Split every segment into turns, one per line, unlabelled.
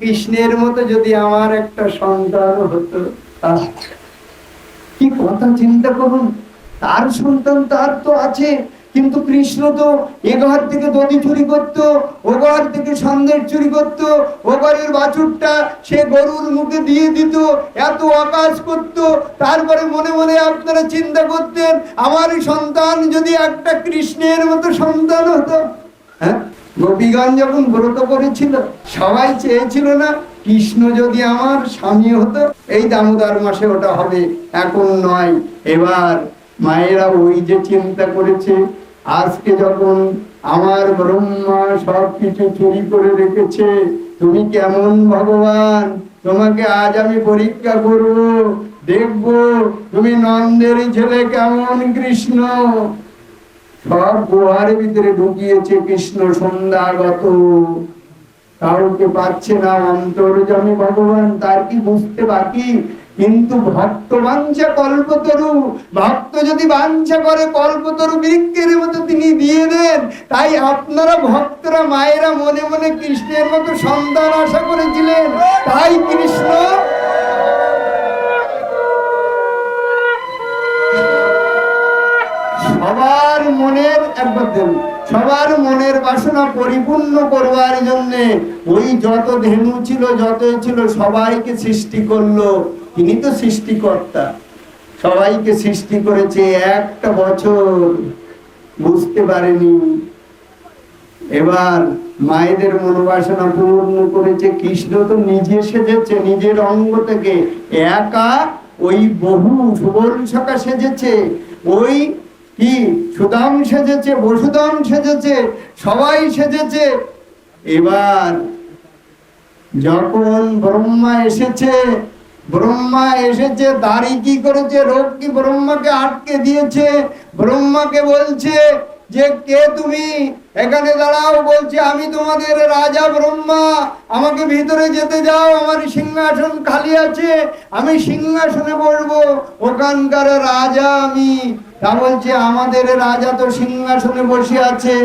কৃষ্ণের মতো যদি আমার একটা সন্তান হতো কি কথা চিন্তা করুন? তার সন্তান তার তো আছে, কিন্তু কৃষ্ণ তো এ ঘর থেকে দধি চুরি করত, ও ঘর থেকে সন্দেশ চুরি করত, ও ঘরের বাছুরটা সে গরুর মুখে দিয়ে দিত, এত আকাশ করত। তারপরে মনে মনে আপনারা চিন্তা করতেন, আমার সন্তান যদি একটা কৃষ্ণের মতো সন্তান হতো হ্যাঁ? গোপীগঞ্জ যখন ব্রত করেছিল, সবাই চেয়েছিল না, কৃষ্ণ যদি আমার স্বামী হতো, এই দামোদর মাসে ওটা হবে। এখন নয়, এবার মায়েরা ওই যে চিন্তা করেছে, আজকে যখন আমার ব্রহ্মা সব কিছু চুরি করে রেখেছে, তুমি কেমন ভগবান? তোমাকে আজ আমি পরীক্ষা করব, দেখব তুমি নন্দের ছেলে কেমন কৃষ্ণ? সব গুহার ভিতরে ঢুকিয়েছে কৃষ্ণ সন্ধ্যাগত। কাউকে পাচ্ছে না অন্তর্জমি ভগবান, তার কি বুঝতে বাকি? কিন্তু ভক্ত বাঞ্ছা কল্পতরু। ভক্ত যদি বাঞ্ছা করে, কল্পতরু বৃক্ষের মতো তিনি দিয়ে দেন। তাই আপনারা ভক্তরা, মায়েরা মনে মনে কৃষ্ণের মতো সন্তান আশা করেছিলেন। তাই কৃষ্ণ সবার মনের একবার সবার মনের বাসনা পরিপূর্ণ করবার জন্য ওই যত ধেনু ছিল যত ছিল, সবাইকে সৃষ্টি করল। তিনি তো সৃষ্টিকর্তা। সবাইকে সৃষ্টি করেছে একটা বছর। বুঝতে পারেনি। এবার মায়েদের মনোবাসনা পূর্ণ করেছে। কৃষ্ণ তো নিজে সেজেছে, নিজের অঙ্গ থেকে একা ওই বহু সুবর্ণশকা সেজেছে। ওই কি সুদাম সেজেছে, বসুদাম সেজেছে, সবাই সেজেছে। এবার যখন ব্রহ্মা এসেছে ব্রহ্মা এসেছে, দাড়ি কি করেছে, রোগ কি ব্রহ্মাকে আটকে দিয়েছে? ব্রহ্মাকে বলছে যে কে তুমি? এখানে দাঁড়াও, বলছে আমি তোমাদের রাজা ব্রহ্মা। আমাকে ভিতরে যেতে যাও আমার সিংহাসন খালি আছে, আমি সিংহাসনে বসবো। ওখানকার রাজা আমি। তা বলছে, আমাদের রাজা তো সিংহাসনে বসে আছে।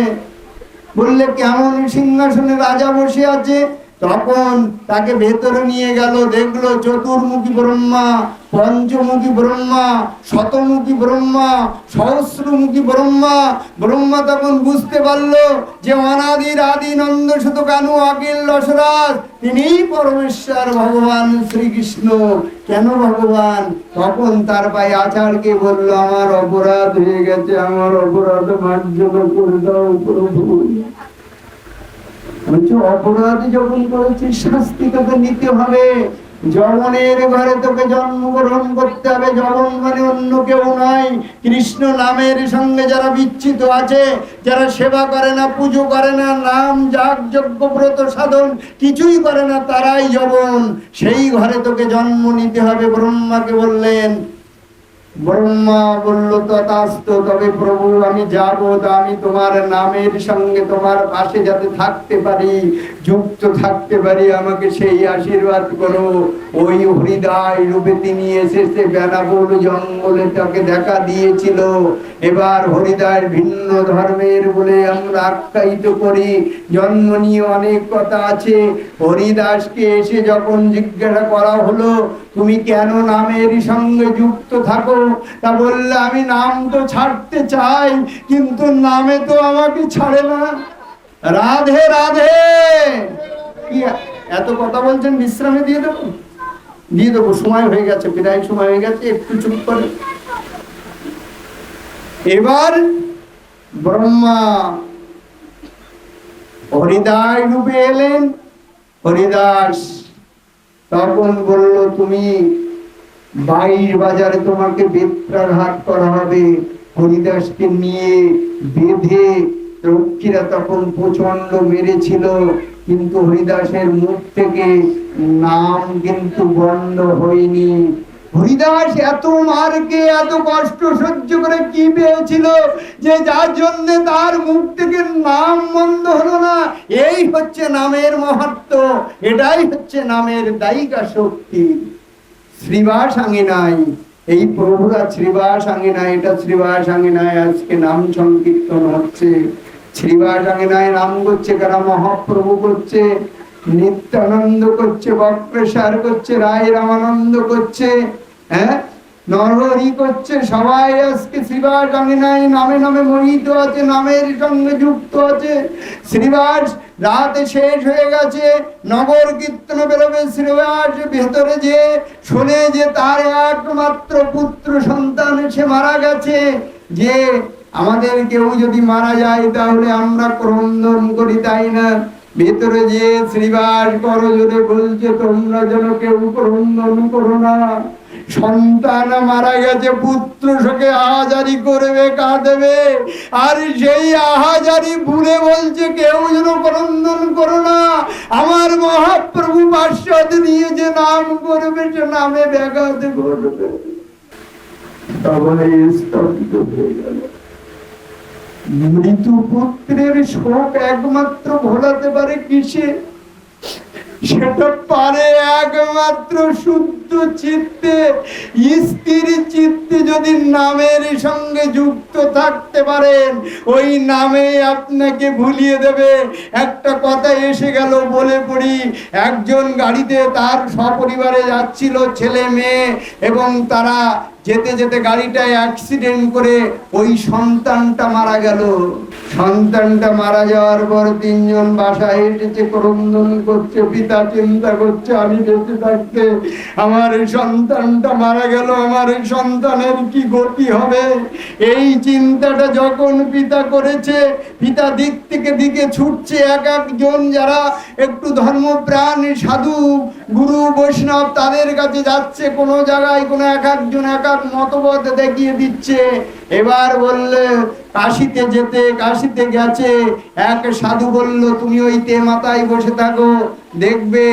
বললে, কেমন সিংহাসনে রাজা বসে আছে? তখন তাকে ভেতরে নিয়ে গেল, দেখল চতুর্মুখী ব্রহ্মা, পঞ্চমুখী ব্রহ্মা, শতমুখী ব্রহ্মা, সহস্রমুখী ব্রহ্মা। ব্রহ্মা তখন বুঝতে পারল যে অনাদির আদি নন্দ শুধ কানু অখিল রসরাজ তিনিই পরমেশ্বর, ভগবান শ্রীকৃষ্ণ। কেন ভগবান? তখন তার ভাই আচারকে বলল, আমার অপরাধ হয়ে গেছে, আমার অপরাধ মার্জনা করে দাও প্রভু। অপরাধ যখন করেছিস শাস্তি তোকে নিতে হবে। জবনের ঘরে তোকে জন্মগ্রহণ করতে হবে। জবন মানে অন্য কেউ নয়। কৃষ্ণ নামের সঙ্গে যারা বিচ্ছিত আছে, যারা সেবা করে না, পুজো করে না, নাম যাগ যজ্ঞ ব্রত সাধন কিছুই করে না, তারাই জবন সেই ঘরে তোকে জন্ম নিতে হবে, ব্রহ্মাকে বললেন। ব্রহ্মা বলল, তথাস্ত, তবে প্রভু, আমি যাব তা আমি তোমার নামের সঙ্গে, তোমার পাশে যাতে থাকতে পারি, যুক্ত থাকতে পারি, আমাকে সেই আশীর্বাদ করো। ওই হরিদায় রূপে তিনি এসেছে বেনাবুল জঙ্গলে তাকে দেখা দিয়েছিল। এবার হরিদায় ভিন্ন ধর্মের বলে আমরা আখ্যায়িত করি, জন্ম নিয়ে অনেক কথা আছে। হরিদাসকে এসে যখন জিজ্ঞাসা করা হলো তুমি কেন নামের সঙ্গে যুক্ত থাকো? তা বললে, আমি নাম তো ছাড়তে চাই, কিন্তু নামে তো আমাকে ছাড়ে না। রাধে রাধে! এত কথা বলছেন, বিশ্রামে দিয়ে দেবো? দিয়ে দেবো, সময় হয়ে গেছে বিদায় সময় হয়ে গেছে, একটু চুপ করে। এবার ব্রহ্মা হরিদাস রূপে এলেন, হরিদাস তখন বলল, তুমি বাইশ বাজারে তোমাকে বেত্রার হাত করা হবে। হরিদাসকে নিয়ে বেঁধে রক্ষীরা তখন প্রচণ্ড মেরেছিল। কিন্তু হরিদাসের মুখ থেকে নাম কিন্তু বন্ধ হয়নি। হরিদাস এত মারকে, এত কষ্ট সহ্য করে কি পেয়েছিল যে যার জন্য তার মুখ থেকে নাম বন্ধ হলো না? এই হচ্ছে নামের মহত্ব, এটাই হচ্ছে নামের দায়িকা শক্তি। শ্রীবাস আঙ্গিনায় এই প্রভুরা শ্রীবাস আঙ্গিনায় এটা শ্রীবাস আঙ্গিনায় আজকে নাম সংকীর্তন হচ্ছে। শ্রীবাস আঙ্গিনায় নাম করছে কারা? মহাপ্রভু করছে। নিত্যানন্দ করছে বক্রেশ্বর করছে, রায় রামানন্দ করছে হ্যাঁ? সবাই শ্রীবাস নাই, নামে নামে আছে, নামের সঙ্গে যুক্ত আছে। শ্রীবাস শেষ হয়ে গেছে, নগর কীর্তন বেরোবে শ্রীবাস ভেতরে যে শুনে যে তার একমাত্র পুত্র সন্তান, সে মারা গেছে। যে আমাদের কেউ যদি মারা যায়, তাহলে আমরা ক্রন্দন করি, তাই না? ভেতরে যে শ্রীবাস করো জোরে বলছে, তোমরা যেন কেউ ক্রন্দন করো না। সন্তান মারা গেছে, পুত্র শোকে আহাজারি করবে, কাঁদবে। আর সেই আহাজারি ভুলে বলছে, কেউ যেন ক্রন্দন করো না। আমার মহাপ্রভু পার্শ্বদ নিয়ে যে নাম করবে, সে নামে ব্যাঘাত করবে তাহলে স্তব্ধ হয়ে গেল। মৃত্যু পুত্রের শোক একমাত্র ভোলাতে পারে কিসে? সেটা পারে একমাত্র শুদ্ধ চিত্তে। স্থির চিত্তে যদি নামের সঙ্গে যুক্ত থাকতে পারেন, ওই নামে আপনাকে ভুলিয়ে দেবে। একটা কথা এসে গেল বলে পড়ি, একজন গাড়িতে তার সপরিবারে যাচ্ছিল ছেলে মেয়ে এবং তারা যেতে যেতে গাড়িটায় অ্যাক্সিডেন্ট করে ওই সন্তানটা মারা গেল। সন্তানটা মারা যাওয়ার পর তিনজন বাসায় এসেছে, ক্রন্দন করছে, পিতা চিন্তা করছে, আমি বেঁচে থাকতে আমার এই সন্তানটা মারা গেল, আমার এই সন্তানের কি গতি হবে? এই চিন্তাটা যখন পিতা করেছে, পিতা দিক থেকে দিকে ছুটছে, এক একজন যারা একটু ধর্মপ্রাণ, সাধু গুরু বৈষ্ণব তাদের কাছে যাচ্ছে, কোনো জায়গায় কোনো এক একজন এক এক মতবাদ দেখিয়ে দিচ্ছে। এবার বললে, কাশিতে যেতে, কাশিতে গেছে। এক সাধু বলল, তুমি ওই তে মাথায় বসে থাকো, দেখবে,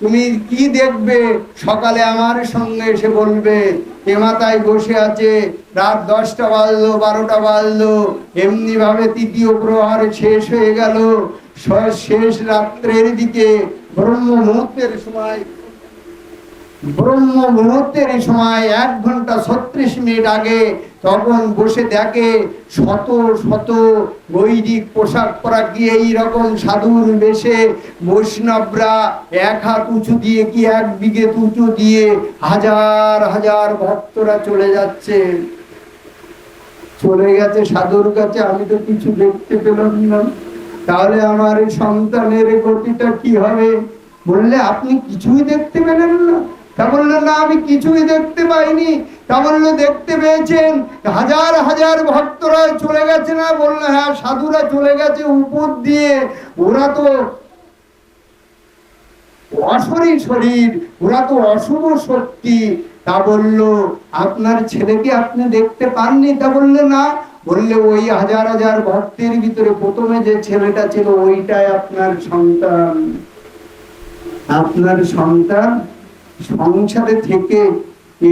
তুমি কি দেখবে? সকালে আমার সঙ্গে এসে বলবে, তে মাথায় বসে আছে। রাত দশটা বাজলো, বারোটা বাজলো এমনি ভাবে তৃতীয় প্রহার শেষ হয়ে গেল। শেষ রাত্রের দিকে ব্রহ্ম মুহূর্তের সময় ব্রহ্ম মুহূর্তের সময় এক ঘণ্টা ছত্রিশ মিনিট আগে তখন বসে দেখে শত শত বৈদিক পোশাক পরা কি এইরকম সাধুর বেশে বৈষ্ণবরা এক হাত উঁচু দিয়ে কি এক বিঘে উঁচু দিয়ে হাজার হাজার ভক্তরা চলে যাচ্ছে। চলে গেছে সাধুর কাছে, আমি তো কিছু দেখতে পেলাম না। তাহলে আমার সন্তানের গতিটা কি হবে? বললে, আপনি কিছুই দেখতে পেলেন না। তা বলল না, আমি কিছুই দেখতে পাইনি। তা বলল, দেখতে পেয়েছেন? হাজার হাজার ভক্তরা চলে গেছে না? বলল হ্যাঁ সাধুরা চলে গেছে উপর দিয়ে। ওরা তো অশরী শরীর, ওরা তো অশুভ শক্তি। তা বলল, আপনার ছেলেকে আপনি দেখতে পাননি? তা বললে, না বললে ওই হাজার হাজার ভক্তের ভিতরে প্রথমে যে ছেলেটা ছিল, ওইটাই আপনার সন্তান। আপনার সন্তান সংসারে থেকে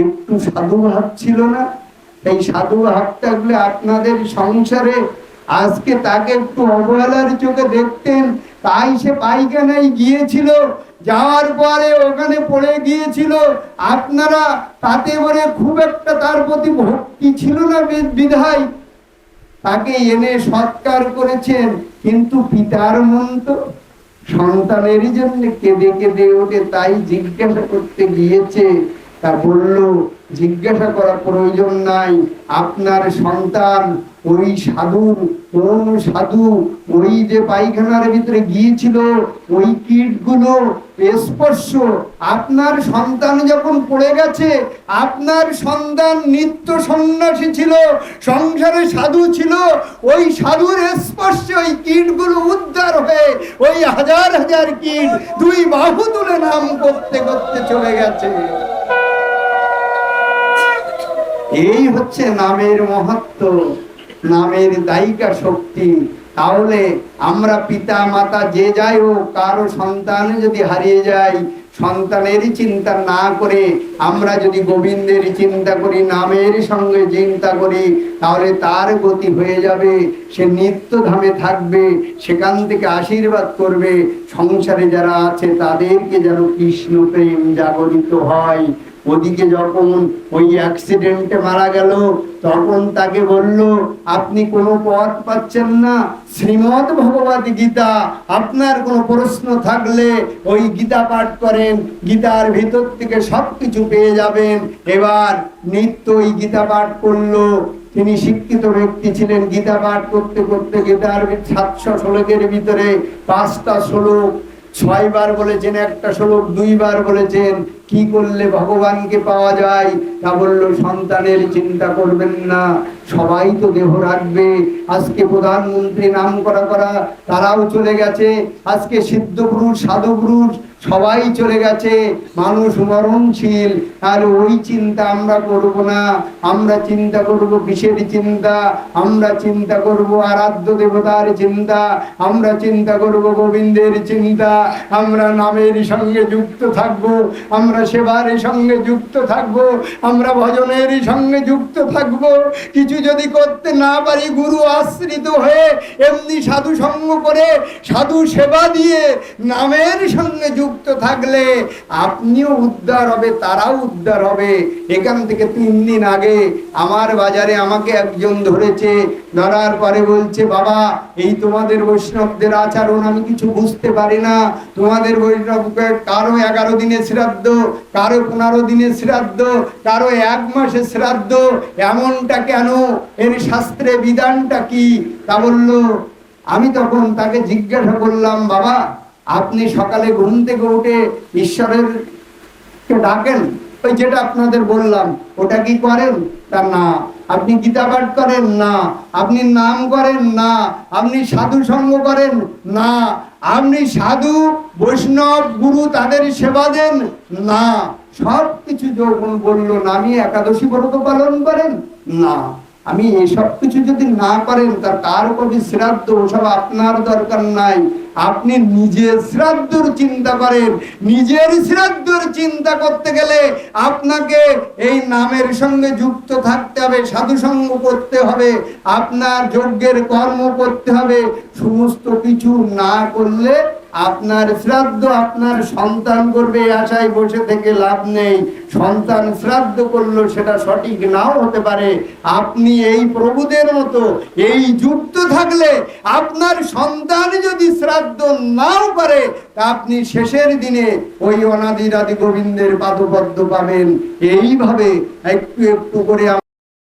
একটু সাধু ভাব ছিল না। এই সাধু ভাব থাকলে আপনাদের সংসারে আজকে তাকে একটু অবহেলার চোখে দেখতেন। তাই সে পায়খানায় গিয়েছিল, যাওয়ার পরে ওখানে পড়ে গিয়েছিল। আপনারা তাতে বলে খুব একটা তার প্রতি ভক্তি ছিল না বিধায়। তাকে এনে সৎকার করেছেন, কিন্তু পিতার মন তো সন্তানেরই জন্য কেঁদে কেঁদে ওকে তাই জিজ্ঞাসা করতে গিয়েছে। তা বলল, জিজ্ঞাসা করা প্রয়োজন নাই, আপনার সন্তান ওই সাধু, কোন সাধু ওই যে পায়খানার ভিতরে গিয়েছিল, ওই কীটগুলো স্পর্শ, আপনার সন্তান যখন পড়ে গেছে, আপনার সন্তান নিত্য সন্ন্যাসী ছিল, সংসারে সাধু ছিল, ওই সাধুর স্পর্শে ওই কীটগুলো উদ্ধার হয়ে ওই হাজার হাজার কীট দুই বাহু তুলে নাম করতে করতে চলে গেছে। এই হচ্ছে নামের মহত্ব। নামের দায়িকা শক্তি। তাহলে আমরা পিতা, মাতা যে যাই হোক, কারও সন্তান যদি হারিয়ে যায়, সন্তানেরই চিন্তা না করে আমরা যদি গোবিন্দের চিন্তা করি, নামের সঙ্গে চিন্তা করি, তাহলে তার গতি হয়ে যাবে। সে নিত্য ধামে থাকবে, সেখান থেকে আশীর্বাদ করবে। সংসারে যারা আছে, তাদেরকে যেন কৃষ্ণ প্রেম জাগরিত হয়। ওদিকে যখন ওই অ্যাক্সিডেন্টে মারা গেল, তখন তাকে বলল, আপনি কোনো পথ পাচ্ছেন না। শ্রীমদ ভগবত গীতা, আপনার কোনো প্রশ্ন থাকলে ওই গীতা পাঠ করেন। গীতার ভিতর থেকে সবকিছু পেয়ে যাবেন। এবার নিত্য ওই গীতা পাঠ করল। তিনি শিক্ষিত ব্যক্তি ছিলেন। গীতা পাঠ করতে করতে গীতার সাতশো শ্লোকের ভিতরে পাঁচটা শ্লোক ছয়বার বলেছেন, একটা শ্লোক দুইবার বলেছেন, কি করলে ভগবানকে পাওয়া যায়? তা বলল, সন্তানের চিন্তা করবেন না, সবাই তো দেহ রাখবে। আজকে প্রধানমন্ত্রী নাম করা করা তারাও চলে গেছে। আজকে সিদ্ধ পুরুষ সাধু পুরুষ সবাই চলে গেছে, মানুষ মরণশীল। আর ওই চিন্তা আমরা করব না। আমরা চিন্তা করব কিসের চিন্তা? আমরা চিন্তা করব আরাধ্য দেবতার চিন্তা। আমরা চিন্তা করব গোবিন্দের চিন্তা। আমরা নামের সঙ্গে যুক্ত থাকব। আমরা সেবার সঙ্গে যুক্ত থাকব। আমরা ভজনের সঙ্গে যুক্ত থাকব। কিছু যদি করতে না পারি, গুরু আশ্রিত হয়ে এমনি সাধু সঙ্গ করে সাধু সেবা দিয়ে নামের সঙ্গে যুক্ত থাকলে আপনিও উদ্ধার হবে, তারাও উদ্ধার হবে। এখান থেকে তিন দিন আগে আমার বাজারে আমাকে একজন ধরেছে, ধরার পরে বলছে, বাবা, এই তোমাদের বৈষ্ণবদের আচরণ আমি কিছু বুঝতে পারি না। তোমাদের বৈষ্ণবকে কারও এগারো দিনের শ্রাদ্ধ, কারও পনেরো দিনের শ্রাদ্ধ, কারও এক মাসের শ্রাদ্ধ, এমনটা কেন? এর শাস্ত্রে বিধানটা কি? তা বলল, আমি তখন তাকে জিজ্ঞাসা করলাম, বাবা আপনি সকালে ঘুম থেকে উঠে ঈশ্বরের ডাকেন, ওই যেটা আপনাদের বললাম, ওটা কি করেন? তা না, আপনি গীতা পাঠ করেন, না। আপনি নাম করেন, না। আপনি সাধু সঙ্গ করেন, না। আপনি সাধু, বৈষ্ণব, গুরু তাদের সেবা দেন, না। সব কিছু যখন বলল না আমি একাদশী ব্রত পালন করেন, না। আমি এসব কিছু যদি না করেন তার কার কবি শ্রাদ্ধ ওসব আপনার দরকার নাই? আপনি নিজের শ্রাদ্ধর চিন্তা করেন। নিজের শ্রাদ্ধর চিন্তা করতে গেলে আপনাকে এই নামের সঙ্গে যুক্ত থাকতে হবে সাধু সঙ্গ করতে হবে, আপনার যজ্ঞের কর্ম করতে হবে। সমস্ত কিছু না করলে আপনার শ্রাদ্ধ, আপনার সন্তান করবে আশায় বসে থেকে লাভ নেই। সন্তান শ্রাদ্ধ করল, সেটা সঠিক নাও হতে পারে। আপনি এই প্রভুদের মতো, এই যুক্ত থাকলে আপনার সন্তান যদি শ্রাদ্ধ নাও করে তা আপনি শেষের দিনে ওই অনাদির আদি গোবিন্দের পাদপদ্ম পাবেন। এইভাবে একটু একটু করে